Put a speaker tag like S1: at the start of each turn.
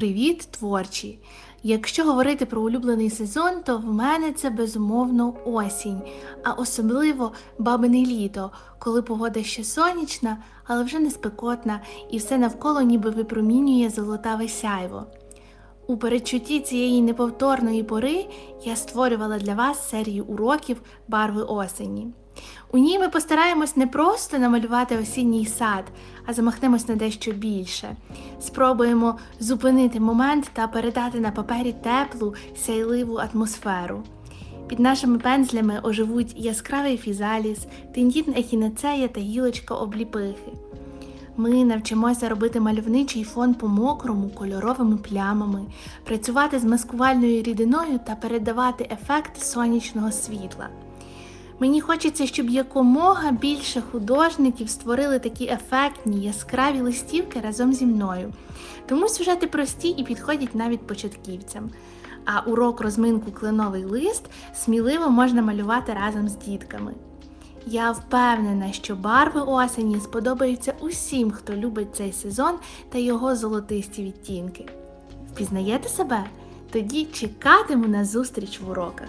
S1: Привіт, творчі! Якщо говорити про улюблений сезон, то в мене це безумовно осінь, а особливо бабине літо, коли погода ще сонячна, але вже не спекотна, і все навколо ніби випромінює золотаве сяйво. У передчутті цієї неповторної пори я створювала для вас серію уроків барви осені. У ній ми постараємось не просто намалювати осінній сад, а замахнемось на дещо більше. Спробуємо зупинити момент та передати на папері теплу, сяйливу атмосферу. Під нашими пензлями оживуть яскравий фізаліс, тендітна ехінацея та гілочка обліпихи. Ми навчимося робити мальовничий фон по мокрому кольоровими плямами, працювати з маскувальною рідиною та передавати ефект сонячного світла. Мені хочеться, щоб якомога більше художників створили такі ефектні, яскраві листівки разом зі мною. Тому сюжети прості і підходять навіть початківцям. А урок розминку кленовий лист сміливо можна малювати разом з дітками. Я впевнена, що барви осені сподобаються усім, хто любить цей сезон та його золотисті відтінки. Впізнаєте себе? Тоді чекатиму на зустріч в уроках.